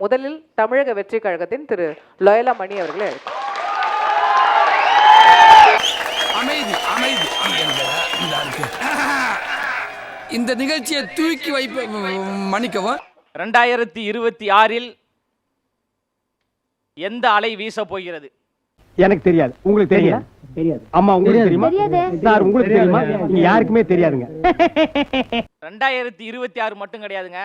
முதலில் தமிழக வெற்றி கழகத்தின் திரு லோயலா மணி அவர்களை? இந்தா நிகழ்ச்சியை தூக்கி வைப்ப மன்னிக்கவும். ரெண்டாயிரத்தி இருபத்தி ஆறில் எந்த அலை வீசப் போகிறது? எனக்கு தெரியாது. உங்களுக்கு தெரியாது. அம்மா உங்களுக்கு தெரியுமா? சார் உங்களுக்கு தெரியுமா? யாருக்குமே தெரியாதுங்க. ரெண்டாயிரத்தி இருபத்தி ஆறு மட்டும் கிடையாதுங்க.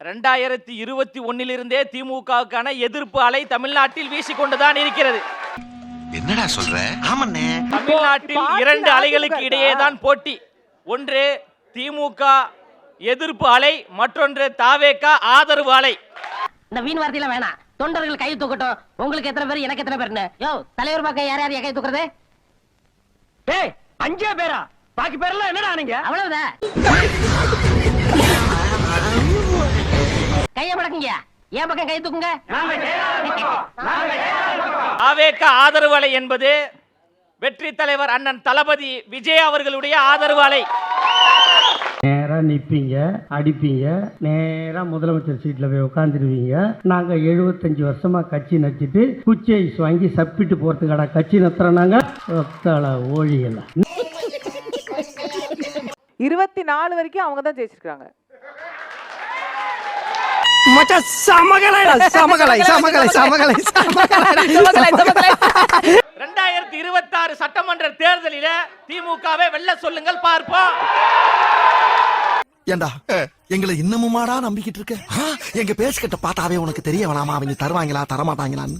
ரெண்டாயிரத்தி இருபத்தி ஒன்னிலிருந்தே திமுகவுக்கான எதிர்ப்பு அலை தமிழ்நாட்டில் வீசிக்கொண்டுதான் இருக்கிறது. என்னடா சொல்ற? ஆமாண்ணே. தமிழ்நாட்டில் இரண்டு அலைகளுக்கு இடையே தான் போட்டி. ஒன்று திமுக எதிர்ப்பு அலை மற்றொன்று தாவேகா ஆதரவு அலை. இந்த வீண் வார்த்தையில வேணாம் தொண்டர்கள் கை தூக்கட்டும். உங்களுக்கு எத்தனை பேர் எனக்கு எத்தனை பேர்னு யோ தலைவர் பக்கம் யார் யார் கை தூக்குறது? டேய் அஞ்சே பேரா? பாக்கி பேரெல்லாம் என்னடா நீங்க? அவ்வளவுதான். கைய மடக்குங்க. என் பக்கம் கை தூக்குங்க. தாவேகா ஆதரவு அலை என்பது வெற்றி தலைவர் அண்ணன் தளபதி விஜய் அவர்களுடைய ஆதரவு அலை. நேரா நிப்பீங்க அடிப்பீங்க நேரா முதலமைச்சர் சீட்ல போய் உட்காந்துருவீங்க நாங்க எழுபத்தஞ்சு வருஷமா கட்சி நடிச்சிட்டு குச்சி ஐஸ் வாங்கி சப்பிட்டு போறதுக்கான கட்சி நடத்துறோம் நாங்க. ஒத்தள ஓழியல இருபத்தி நாலு வரைக்கும் அவங்க தான் ஜெயிச்சிருக்காங்க சமகலை சமகலை சமகலை சமகலை ரெண்டாயிரத்தி இருபத்தி ஆறு சட்டமன்ற தேர்தலில திமுகவை வெல்ல சொல்லுங்கள் பார்ப்போம். ஏண்டா எங்களை இன்னமுமாடா நம்பிக்கிட்டு இருக்க? எங்க பேசிக்கிட்ட பார்த்தாவே உனக்கு தெரிய வேணாமா? அவங்க தருவாங்களா தரமாட்டாங்களான்னு.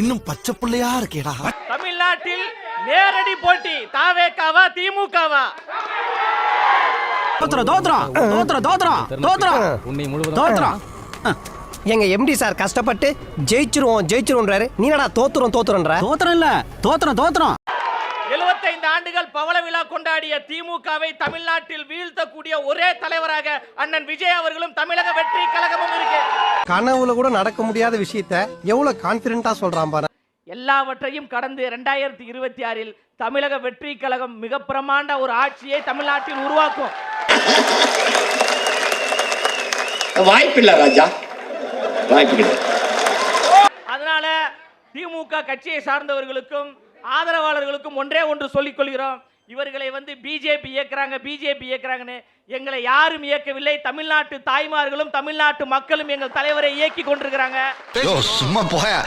இன்னும் பச்சை பிள்ளையா இருக்கேடா. தமிழ்நாட்டில் நேரடி போட்டி தாவேகாவா திமுகவா? தோத்துறோம் தோத்துறோம் தோத்துறோம் தோத்துறோம் தோத்துறோம் தோத்துறோம் எங்க எம்டி சார் கஷ்டப்பட்டு ஜெயிச்சிருவோம் ஜெயிச்சிருவோன்றாரு. நீ என்னடா தோத்துறோம் தோத்துறோன்ற தோத்துறோம் இல்ல. தோத்துறோம் தோத்துறோம் 75 ஆண்டுகள் பவள விழா கொண்டாடிய திமுகவை தமிழ்நாட்டில் வீழ்த்தக்கூடிய ஒரே தலைவராக அண்ணன் விஜய் அவர்களும் தமிழக வெற்றி கழகமும் இருக்கு. கனவுல கூட நடக்க முடியாத விஷயத்த எவ்வளவு கான்பிடண்டா சொல்றான் பாரு. எல்லாவற்றையும் கடந்து ரெண்டாயிரத்தி இருபத்தி ஆறில் தமிழக வெற்றி கழகம் மிக பிரமாண்ட ஒரு ஆட்சியை தமிழ்நாட்டில் உருவாக்கும். வாய்ப்பில்லை ராஜா. வாய்ப்பு கிடையாது அதனால திமுக கட்சியை சார்ந்தவர்களுக்கும் ஆதரவாளர்களுக்கும் ஒன்றே ஒன்று சொல்லிக் கொள்கிறோம். இவர்களை வந்து பிஜேபி இயக்குறாங்க பிஜேபி இயக்குறாங்கன்னு எங்களை யாரும் இயக்கவில்லை. தமிழ்நாட்டு தாய்மார்களும் தமிழ்நாட்டு மக்களும் எங்கள் தலைவரை இயக்கி கொண்டிருக்கிறாங்க. சும்மா போயா.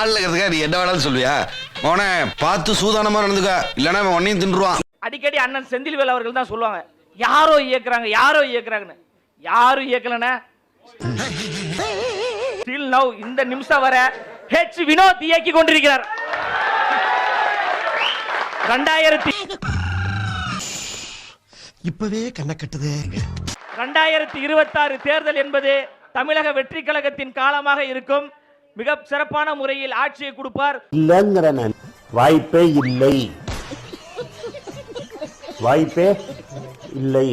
ஆள்ல இருக்கிறதுக்கா நீ என்ன வேணாலும் சொல்லுவியா? மோனே பார்த்து சூதானமா நடந்துக்க. இல்லைன்னா அவன் ஒன்னையும் தின்றுவான் அடிக்கடி அண்ணன் செந்தில்வேல் அவர்கள் தான் சொல்லுவாங்க யாரோ இயக்குறாங்க யாரோ இயக்குறாங்கன்னு. யாரும் இயக்கலன ஸ்டில் நவ் இந்த நிமிஷம் வர ஹெச் வினோத் இயக்கி கொண்டிருக்கிறார். ரெண்டாயிரத்தி இப்பவே கண்ணை கட்டுதே. ரெண்டாயிரத்தி இருபத்தாறு தேர்தல் என்பது தமிழக வெற்றி கழகத்தின் காலமாக இருக்கும். மிக சிறப்பான முறையில் ஆட்சியை கொடுப்பார். இல்லைங்கிற வாய்ப்பே இல்லை. வாய்ப்பே இல்லை.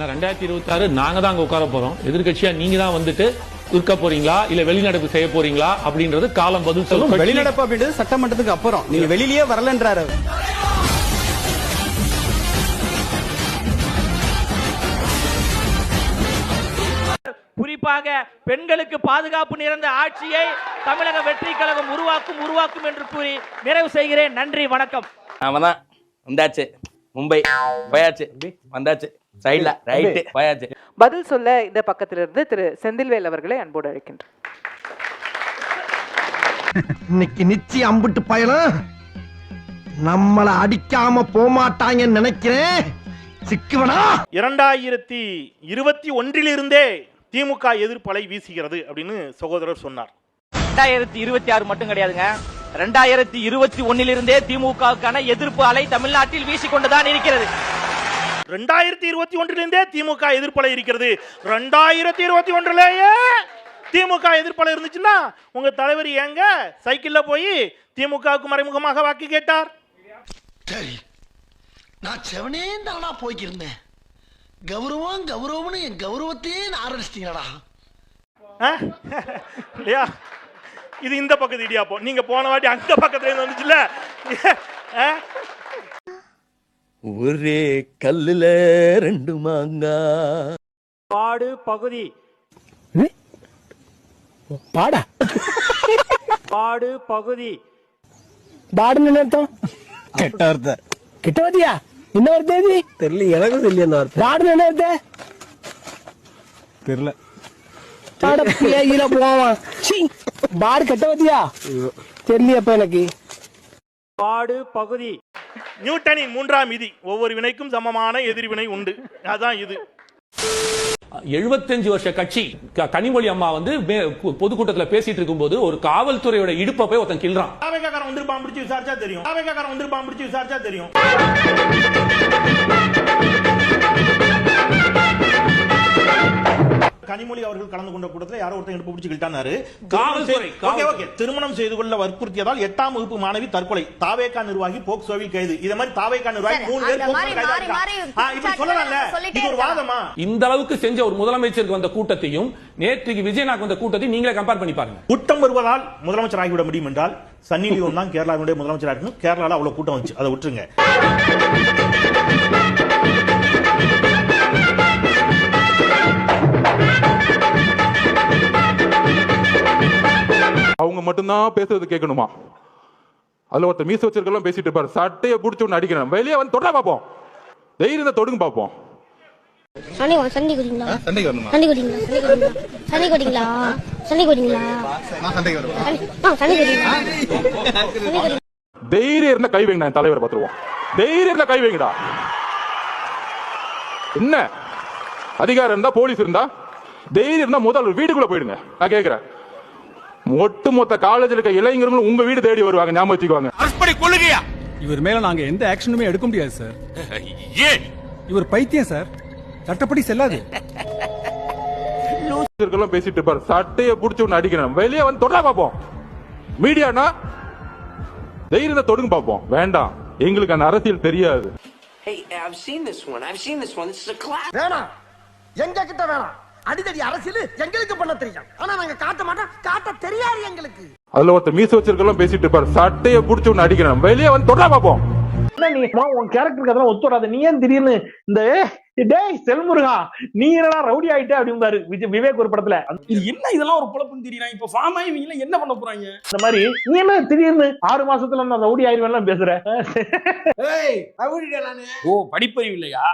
ரெண்டாயிரத்தி இருபத்தி ஆறு நாங்க தான் அங்க உட்கார போறோம். எதிர்கட்சியா நீங்க தான் வந்துட்டு இருக்க போறீங்களா? இல்ல வெளிநடப்பு செய்ய போறீங்களா? அப்படின்றது காலம் பதில் சொல்லும். வெளிநடப்பு அப்படின்றது சட்டமன்றத்துக்கு அப்புறம். நீங்க வெளியிலேயே வரலன்றாரு குறிப்பாக பெண்களுக்கு பாதுகாப்பு நிறைந்த ஆட்சியை தமிழக வெற்றி கழகம் உருவாக்கும் உருவாக்கும் என்று கூறி நிறைவு செய்கிறேன். நன்றி வணக்கம். அவன் தான் வந்தாச்சு. மும்பை. போயாச்சு. வந்தாச்சு. சைட்ல ரைட்டு போயாச்சு பதில் சொல்ல இந்த பக்கத்திலிருந்து திரு செந்தில்வேல் அவர்களை அன்போடு அழைக்கின்றேன் இன்னைக்கு நிச்சயம் அம்பிட்டு பயணம் நம்மள அடிக்காம போமாட்டாங்கன்னு நினைக்கிறேன். சிக்குவனா? இரண்டாயிரத்தி இருபத்தி ஒன்றிலிருந்தே திமுக எதிர்ப்பலை வீசுகிறது அப்படின்னு சகோதரர் சொன்னார். ரெண்டாயிரத்தி இருபத்தி ஆறு மட்டும் கிடையாதுங்க. ரெண்டாயிரத்தி இருபத்தி ஒன்னிலிருந்தே திமுகவுக்கான எதிர்ப்பு அலை தமிழ்நாட்டில் வீசிக்கொண்டுதான் இருக்கிறது. ரெண்டாயிரத்தி இருபத்தி ஒன்றிலிருந்தே திமுக எதிர்ப்பலை இருக்கிறது. ரெண்டாயிரத்தி இருபத்தி ஒன்றிலேயே திமுக எதிர்ப்பலை இருந்துச்சுன்னா உங்க தலைவர் ஏங்க சைக்கிள்ல போய் திமுகவுக்கு மறைமுகமாக வாக்கு கேட்டார்? சரி நான் செவனே தானா போய்க்கிருந்தேன். கௌரவம் கௌரவம்னு என் கௌரவத்தையே ஆரம்பிச்சிட்டீங்களா? இல்லையா இது இந்த பக்கத்து இடியாப்பம். நீங்க போன வாட்டி அந்த பக்கத்துல இருந்து வந்துச்சுல்ல? ஒரே கல்லுல ரெண்டு மாங்கா. பாடு பகுதி. பாடா? பாடு பகுதி. பாடுன்னு அர்த்தம்? கெட்ட வார்த்தை. கிட்ட வதியா என்ன வார்த்தை இது தெரியல எனக்கும் தெரியல அந்த வார்த்தை. பாடுன்னு என்ன அர்த்தம்? தெரியல. பாட பேயில போவான். சீ, பாடு கெட்ட வதியா தெரியலையப்ப எனக்கு. பாடு பகுதி. நியூட்டனின் மூன்றாம் விதி ஒவ்வொரு வினைக்கும் சமமான எதிர்வினை உண்டு. அதான் இது. எழுபத்தஞ்சு வருஷ கட்சி கனிமொழி அம்மா வந்து பொதுக்கூட்டத்துல பேசிட்டு இருக்கும்போது ஒரு காவல்துறையோட இடுப்பை போய் ஒருத்தன் கிள்றான். தாவேக்காரன் வந்திருப்பான் பிடிச்சி விசாரிச்சா தெரியும். தாவேக்காரன் வந்திருப்பான் பிடிச்சி விசாரிச்சா தெரியும். கனிமொழி அவர்கள் கலந்து கொண்ட கூட்டத்தில் யாரோ ஒருத்தன் இடுப்பு பிடிச்சி கிட்டானாரு காவல்துறை, ஓகே ஓகே. திருமணம் செய்து கொள்ள வற்புறுத்தியதால் எட்டாம் வகுப்பு மாணவி தற்கொலை. தாவேக்கா நிர்வாகி போக்சோவில் கைது. இத மாதிரி தாவேக்கா நிர்வாகி மூணு பேர் சொல்லலாம்ல. இது ஒரு. வாதமா? இந்த அளவுக்கு செஞ்ச ஒரு முதலமைச்சருக்கு வந்த கூட்டத்தையும் நேற்றுக்கு விஜயநாத் வந்த கூட்டத்தையும் நீங்களே கம்பேர் பண்ணி பாருங்க. கூட்டம் வருவதால் முதலமைச்சர் ஆகிவிட முடியும் என்றால் சன்னி லியோன் தான் கேரளாவினுடைய முதலமைச்சராக இருக்கணும் கேரளால அவ்வளவு கூட்டம் வந்துச்சு. அதை விட்டுருங்க. அவங்க மட்டும்தான் பேசுறது கேட்கணுமா? அதுல ஒருத்தர் மீச வச்சிருக்கலாம் பேசிட்டு இருப்பாரு. சட்டையை பிடிச்சி ஒன்று அடிக்கிறேன். வெளியே வந்து தொடர பார்ப்போம். தைரியத்தை தொடுங்க பார்ப்போம். சண்டை குடிங்களா சண்டை குடிங்களா சண்டை குடிங்களா சண்டை குடிங்களா சண்டை குடிங்களா சண்டை குடிங்களா தைரியம் இருந்தா கை வைங்க நான் தலைவரை பார்த்துருவோம். தைரியம் இருந்தா கை வைங்கடா. என்ன? அதிகாரம் இருந்தா போலீஸ் இருந்தா தைரியம் இருந்தா முதல் வீட்டுக்குள்ள போயிடுங்க. நான் கேக்குறேன். ஒட்டு மொத்த காலேஜில் இருக்க இளைஞர்களும் உங்க வீடு தேடி வருவாங்க ஞாபகம் வச்சுக்குவாங்க இவர் மேல நாங்க எந்த ஆக்ஷனுமே எடுக்க முடியாது சார் இவர் பைத்தியம் சார் சட்டப்படி செல்லாது. இருக்கலாம் பேசிட்டு இருப்பாரு. சட்டையை பிடிச்சி ஒன்று அடிக்கிறேன் வெளியே வந்து தொடர பார்ப்போம் மீடியானா? தைரியத்தை தொடுங்க பார்ப்போம் வேண்டாம். எங்களுக்கு அந்த அரசியல் தெரியாது. வேணாம். எங்க கிட்ட வேணாம். அடிதடி அரசியல் எங்களுக்கு பண்ண தெரியும். ஆனா நாங்க காட்ட மாட்டோம். காட்ட தெரியாது எங்களுக்கு. அதுல ஒருத்தர் மீச வச்சிருக்கலாம் பேசிட்டு இருப்பாரு. சட்டையை பிடிச்சி ஒன்று அடிக்கிறேன். வெளியே வந்து தொடர பார்ப்போம் என்ன நீ உன் கேரக்டருக்கு அதெல்லாம் ஒத்து வராது நீ ஏன் திடீர்னு இந்த டேய் செல்முருகா நீ என்னடா ரவுடி ஆயிட்ட? அப்படிம்பாரு விஜய் விவேக் ஒரு படத்துல. இது என்ன இதெல்லாம் ஒரு பொழப்புன்னு தெரியல இப்ப ஃபார்ம் ஆகி இவங்க என்ன பண்ண போறாங்க? அந்த மாதிரி நீ என்ன திடீர்னு ஆறு மாசத்துல நான் ரவுடி ஆயிருவேன் பேசுற? ஓ படிப்பறிவு இல்லையா?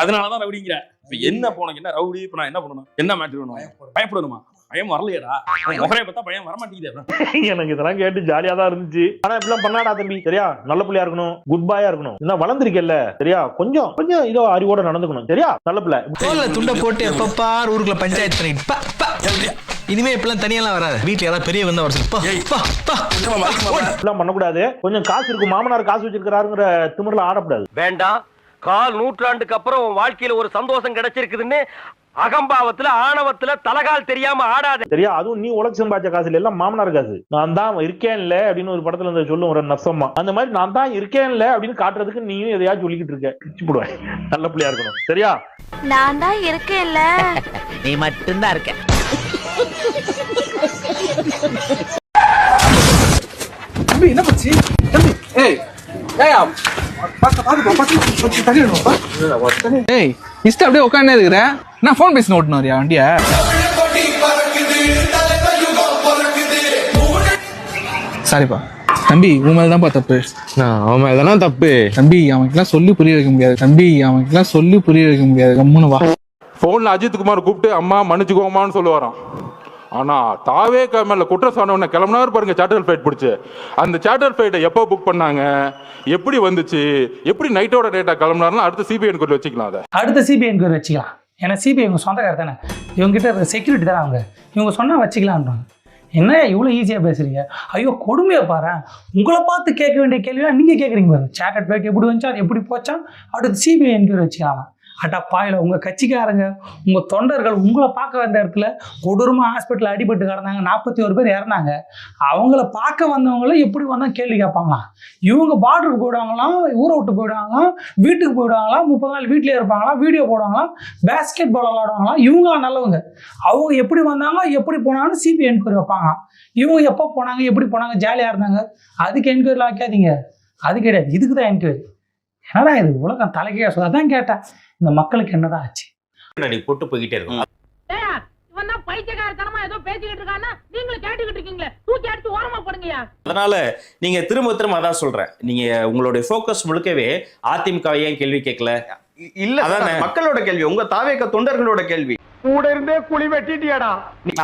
அதனாலதான் ரவுடிங்கிற. இப்ப என்ன போனக்கு என்ன ரவுடி இப்ப நான் என்ன பண்ணணும்? என்ன மேட்ரு வேணும்? பயப்படணுமா. பயம் வரலையடா. முகரைய பார்த்தா பயம் வர மாட்டேங்குது எனக்கு இதெல்லாம் கேட்டு ஜாலியா தான் இருந்துச்சு. ஆனா இப்படிலாம் பண்ணாடா தம்பி. சரியா? நல்ல பிள்ளையா இருக்கணும். குட் பாயா இருக்கணும். என்ன வளர்ந்துருக்கல சரியா? கொஞ்சம் கொஞ்சம் இதோ அறிவோட நடந்துக்கணும். சரியா? நல்ல பிள்ளை. தோல்ல துண்டை போட்டு எப்பப்பார் ஊருக்குள்ள பஞ்சாயத்து பண்ணிட்டு. இனிமே இப்பெல்லாம் தனியெல்லாம் வராது. வீட்டுல யாராவது பெரிய வந்தா வர சொல்லு. பா, பா, பா. இப்படிலாம் பண்ணக்கூடாது. கொஞ்சம் காசு இருக்கு. மாமனார் காசு வச்சிருக்காருங்கிற திமிர்ல ஆடக்கூடாது வேண்டாம். கால் நூற்றாண்டுக்கு அப்புறம் உன் வாழ்க்கையில ஒரு சந்தோஷம் கிடைச்சிருக்குதுன்னு அகம்பாவத்துல ஆணவத்துல தலகால் தெரியாம ஆடாத. சரியா அதுவும் நீ உழைச்சு சம்பாதிச்ச காசு இல்ல எல்லாம் மாமனார் காசு. நான் தான் இருக்கேன்ல அப்படின்னு ஒரு படத்துல இருந்து சொல்லும் ஒரு நர்சம்மா. அந்த மாதிரி நான் தான் இருக்கேன்ல அப்படின்னு காட்டுறதுக்கு நீயும் எதையாச்சும் சொல்லிக்கிட்டு இருக்க. போடுவேன். நல்ல பிள்ளையா இருக்கணும். சரியா? நான் தான் இருக்கேன்ல. நீ மட்டும்தான் இருக்க. என்ன பச்சி? தம்பி ஏய். ஏய் அப்படியே உட்காந்து இருக்கிற? நான் ஃபோன் பேசி ஓட்டணும் வண்டிய? சாரிப்பா தம்பி உன் மேல தான்ப்பா தப்பு. அவன் இதெல்லாம் தப்பு? தம்பி அவனுக்குலாம் சொல்லி புரிய வைக்க முடியாது. தம்பி அவனுக்குலாம் சொல்லி புரிய வைக்க முடியாது. கம்முன்னு வா. போன்ல அஜித் குமார் கூப்பிட்டு அம்மா மன்னிச்சுக்கோமான்னு சொல்லுவாராம். ஆனால் தாவே மேல குற்றம் சொன்ன கிளம்புனாரு பாருங்க சார்ட்டர் ஃப்ளைட் பிடிச்சி. அந்த சார்ட்டர் ஃப்ளைட்டை எப்போ புக் பண்ணாங்க? எப்படி வந்துச்சு? எப்படி நைட்டோட டேட்டா கிளம்புனாருன்னு அடுத்த சிபிஐ என்கொயரி வச்சுக்கலாம் அதை. அடுத்த சிபிஐ என்கொயரி வச்சுக்கலாம். ஏன்னா சிபிஐ இவங்க சொந்தக்கார தானே. இவங்ககிட்ட செக்யூரிட்டி தானே அவங்க. இவங்க சொன்னால் வச்சுக்கலான்றாங்க என்ன இவ்வளோ ஈஸியாக பேசுறீங்க? ஐயோ கொடுமையை பாரு. உங்களை பார்த்து கேட்க வேண்டிய கேள்விலாம் நீங்கள் கேட்குறீங்க பாரு. சேட்டட் பேக் எப்படி வந்துச்சா எப்படி போச்சா? அடுத்து சிபிஐ என்கொயரி வச்சுக்கலாம். அட்டா இல்லை உங்கள் கட்சிக்காரங்க உங்கள் தொண்டர்கள் உங்களை பார்க்க வந்த இடத்துல கொடூரமாக ஹாஸ்பிட்டலில் அடிபட்டு கிடந்தாங்க. நாற்பத்தி ஒரு பேர் இறந்தாங்க. அவங்கள பார்க்க வந்தவங்கள எப்படி வந்தால் கேள்வி கேட்பாங்களாம் இவங்க பார்டருக்கு போயிடுவாங்களாம் ஊரை விட்டு போயிடுவாங்களாம் வீட்டுக்கு போயிடுவாங்களாம் முப்பது நாள் வீட்டிலே இருப்பாங்களாம் வீடியோ போடுவாங்களாம் பேஸ்கெட் பால் விளாடுவாங்களாம் இவங்களாம் நல்லவங்க. அவங்க எப்படி வந்தாங்க எப்படி போனாங்கன்னு சிபிஐ என்கொயரி வைப்பாங்க. இவங்க எப்போ போனாங்க எப்படி போனாங்க ஜாலியாக இருந்தாங்க. அதுக்கு என்கொயரிலாம் வைக்காதீங்க. அது கிடையாது. இதுக்கு தான் என்கொயரி என்னடா இது? உலகம் தலைக்கே சொல்ல அதான் கேட்டேன். இந்த மக்களுக்கு என்னதான் ஆச்சு? நீ போட்டு போய்கிட்டே இருக்கும் அதனால நீங்க திரும்ப திரும்ப அதான் சொல்றேன். நீங்க உங்களுடைய போக்கஸ் முழுக்கவே அதிமுக ஏன் கேள்வி கேட்கல? இல்ல மக்களோட கேள்வி உங்க தாவேக்க தொண்டர்களோட கேள்வி. கூட இருந்தே குழி வெட்டிட்டியாடா.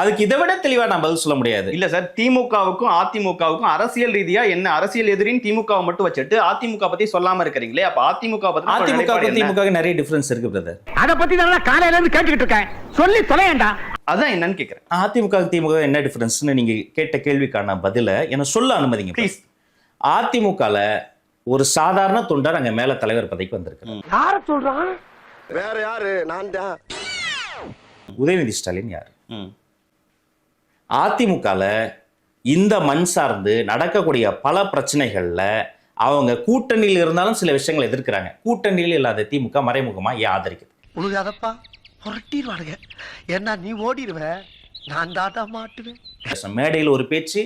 அதுக்கு இதை விட தெளிவா நான் பதில் சொல்ல முடியாது. இல்ல சார் திமுகவுக்கும் அதிமுகவுக்கும் அரசியல் ரீதியா என்ன அரசியல் எதிரின்னு திமுகவை மட்டும் வச்சுட்டு அதிமுக பத்தி சொல்லாம இருக்கிறீங்களே அப்ப அதிமுக பத்தி அதிமுக? திமுக நிறைய டிஃபரன்ஸ் இருக்கு பிரதர் அத பத்தி தான் காலையில இருந்து கேட்டுக்கிட்டு இருக்கேன். சொல்லி தொலையண்டா. அதான் என்னன்னு கேக்குறேன். அதிமுக திமுக என்ன டிஃபரன்ஸ்னு நீங்க கேட்ட கேள்விக்கான பதில என்ன சொல்ல அனுமதிங்க ப்ளீஸ் அதிமுகல ஒரு சாதாரண தொண்டர் அங்க மேல தலைவர் பதவிக்கு வந்திருக்கு யார சொல்றான்? வேற யாரு? நான் தான். உதயநிதி ஸ்டாலின் யார்? அதிமுகல இந்த மண் சார்ந்து நடக்கக்கூடிய பல பிரச்சனைகள்ல அவங்க கூட்டணியில் இருந்தாலும் சில விஷயங்களை எதிர்க்கிறாங்க. கூட்டணியில் இல்லாத திமுக மறைமுகமா ஏன் ஆதரிக்குது? உழுகாதப்பா புரட்டிடுவானுங்க. ஏன்னா நீ ஓடிடுவ. நான் தாத்தா மாட்டுவேன். மேடையில் ஒரு பேச்சு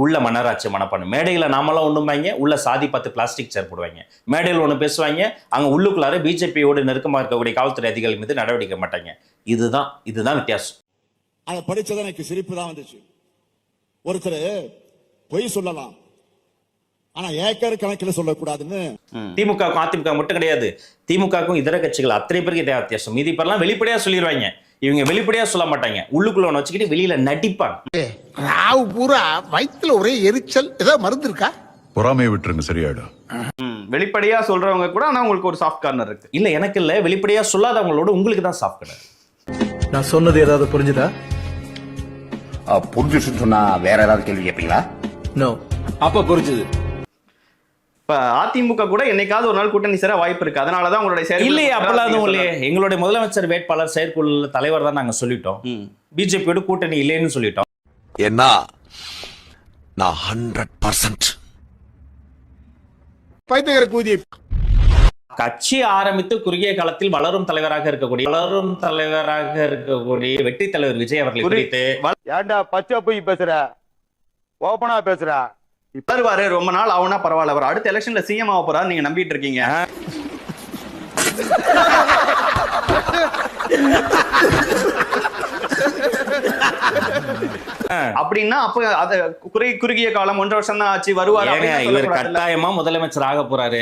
உள்ள மன்னராட்சி மனப்பான்மை. மேடையில் நாமெல்லாம் ஒண்ணுமாங்க உள்ள சாதி பார்த்து பிளாஸ்டிக் சேர் போடுவாங்க. மேடையில் ஒன்று பேசுவாங்க அங்க உள்ளுக்குள்ளார பிஜேபியோடு நெருக்கமா இருக்கக்கூடிய காவல்துறை அதிகாரிகள் மீது நடவடிக்கை மாட்டாங்க. இதுதான் இதுதான் வித்தியாசம். அதை படிச்சது எனக்கு சிரிப்பு தான் வந்துச்சு. ஒருத்தர் பொய் சொல்லலாம். ஆனா ஏக்கர் கணக்கில் சொல்லக்கூடாதுன்னு. திமுகவுக்கும் அதிமுக மட்டும் கிடையாது. திமுகவுக்கும் இதர கட்சிகள் அத்தனை பேருக்கு வித்தியாசம். மீதி பேர்லாம் வெளிப்படையா சொல்லிடுவாங்க இவங்க வெளிப்படையா சொல்ல மாட்டாங்க. உள்ளுக்குள்ள ஒன்று வச்சுக்கிட்டு வெளியில நடிப்பாங்க. ராவு பூரா வயித்துல ஒரே எரிச்சல். ஏதோ மருந்து இருக்கா? பொறாமையை விட்டுருங்க சரியாயிடும். வெளிப்படையா சொல்றவங்க கூட ஆனா உங்களுக்கு ஒரு சாஃப்ட் கார்னர் இருக்கு. இல்ல எனக்கு இல்ல வெளிப்படையா சொல்லாதவங்களோட உங்களுக்கு தான் சாஃப்ட் கிடையாது நான் சொன்னது ஏதாவது புரிஞ்சுதா? புரிஞ்சுச்சுன்னு சொன்னா வேற ஏதாவது கேள்வி கேட்பீங்களா நோ அப்ப புரிஞ்சுது. இப்ப அதிமுக கூட என்னைக்காவது ஒரு நாள் கூட்டணி சேர வாய்ப்பு இருக்கு. அதனாலதான் உங்களுடைய செயல்பாடு இல்லையே அப்பெல்லாம் நீங்க எதுவும் இல்லையே. எங்களுடைய முதலமைச்சர் வேட்பாளர் செயற்குழு தலைவர் தான் நாங்க சொல்லிட்டோம். பிஜேபியோட கூட்டணி இல்லைன்னு சொல்லிட்டோம். என்ன நான் ஹண்ட்ரட் பர்சன்ட் பைத்தியகர கூதியை கட்சி ஆரம்பித்து குறுகிய காலத்தில் வளரும் தலைவராக இருக்கக்கூடிய வளரும் தலைவராக இருக்கக்கூடிய வெற்றி தலைவர் விஜய் அவர்களை குறி- குறித்து ஏன்டா பச்சை போய் பேசுற? ஓபனா பேசுற? வருவாரு ரொம்ப நாள் ஆகுனா பரவாயில்ல. அவர் அடுத்த எலெக்ஷன்ல சிஎம் ஆக போறாரு நீங்க நம்பிட்டு இருக்கீங்க. அப்படின்னா அப்ப அத குறை குறுகிய காலம் ஒன்றரை வருஷம் தான் ஆச்சு வருவாரு இவர். கட்டாயமா முதலமைச்சர் ஆக போறாரு.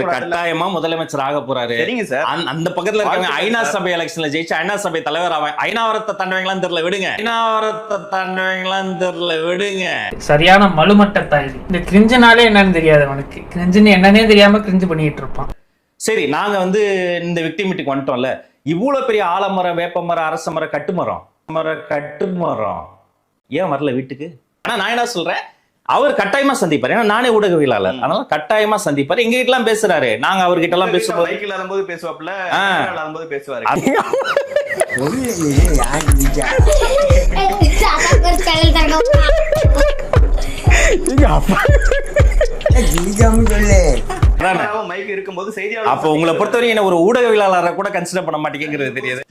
இவர் கட்டாயமா முதலமைச்சர் ஆக போறாரு. சரிங்க சார். அந்த- அந்த பக்கத்துல இருக்காங்க ஐநா. சபை எலெக்ஷன்ல ஜெயிச்சு ஐநா சபை தலைவர் ஆவாங்க ஐநாவரத்தை தண்டுவீங்களான்னு தெரியல விடுங்க. ஐநாவரத்தை தண்டுவீங்களான்னு தெரியல விடுங்க. சரியான மலுமட்டத்தான் இது இந்த கிரிஞ்சுனாலே என்னன்னு தெரியாது அவனுக்கு. கிரிஞ்சுன்னு என்னன்னே தெரியாம கிரிஞ்சு பண்ணிட்டு இருப்பான். சரி நாங்க வந்து இந்த விக்டிமிட்டிக்கு வந்துட்டோம்ல. இவ்வளவு பெரிய ஆலமரம் வேப்பமரம் அரச மரம் கட்டுமரம். மரம் கட்டுமரம். ஏன் வரல வீட்டுக்கு? ஆனா நான் என்ன சொல்றேன்? அவர் கட்டாயமா சந்திப்பார். ஏன்னா நானே ஊடகவியலாளர். அதனால கட்டாயமா சந்திப்பார். எங்க கிட்ட எல்லாம் பேசுறாரு. நாங்க அவர்கிட்ட எல்லாம் பேசும்போது பைக்கில் வரும்போது பேசுவாப்ல. வரும்போது பேசுவாரு. மைக் இருக்கும்போது செய்தியாளர் அப்போ உங்களை பொறுத்தவரை என்ன ஒரு ஊடகவியலாளரை கூட கன்சிடர் பண்ண மாட்டேங்கிறது தெரியாது.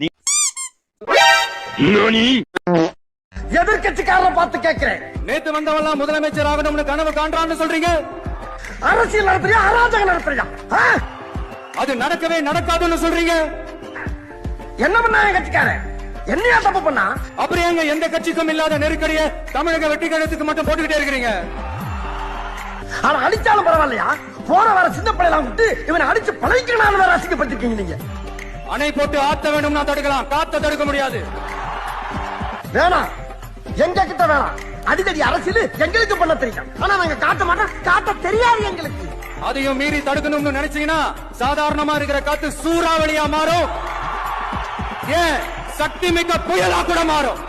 எதிர்கட்சிக்காரரை பார்த்து கேட்கிறேன். நேத்து வந்தவெல்லாம் முதலமைச்சர் ஆகணும்னு கனவு காண்றான்னு சொல்றீங்க? அரசியல் நடத்துறியா அராஜகம் நடத்துறியா? அது நடக்கவே நடக்காதுன்னு சொல்றீங்க? என்ன பண்ணா என் கட்சிக்காரன்? என்னையா தப்பு பண்ணா? அப்புறம் எங்க எந்த கட்சிக்கும் இல்லாத நெருக்கடியை தமிழக வெட்டி கழகத்துக்கு மட்டும் போட்டுக்கிட்டே இருக்கிறீங்க? ஆனா அடிச்சாலும் பரவாயில்லையா? போற வர சின்ன பிள்ளைலாம் விட்டு இவனை அடிச்சு பழகிக்கணும் வேற அசிங்கப்பட்டிருக்கீங்க நீங்க. அணை போட்டு ஆத்த வேணும்னா தடுக்கலாம் காத்த தடுக்க முடியாது. வேணாம். எங்க கிட்ட வேணாம். அடிதடி அரசியல் எங்களுக்கு பண்ண தெரியும். ஆனா நாங்க காட்ட மாட்டோம். காட்ட தெரியாது எங்களுக்கு. அதையும் மீறி தடுக்கணும்னு நினைச்சீங்கன்னா சாதாரணமா இருக்கிற காத்து சூறாவளியா மாறும். ஏன்? சக்தி மிக்க புயலா கூட மாறும்.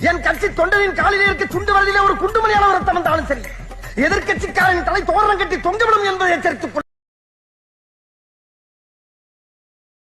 என் கட்சி தொண்டரின் காலிலே இருக்க துண்டு வரதிலே ஒரு குண்டுமணி அளவு ரத்தம் வந்தாலும் சரி. எதிர்கட்சிக்காரன் தலை தோரணம் கட்டி தொங்கவிடும் என்பதை எச்சரித்துக்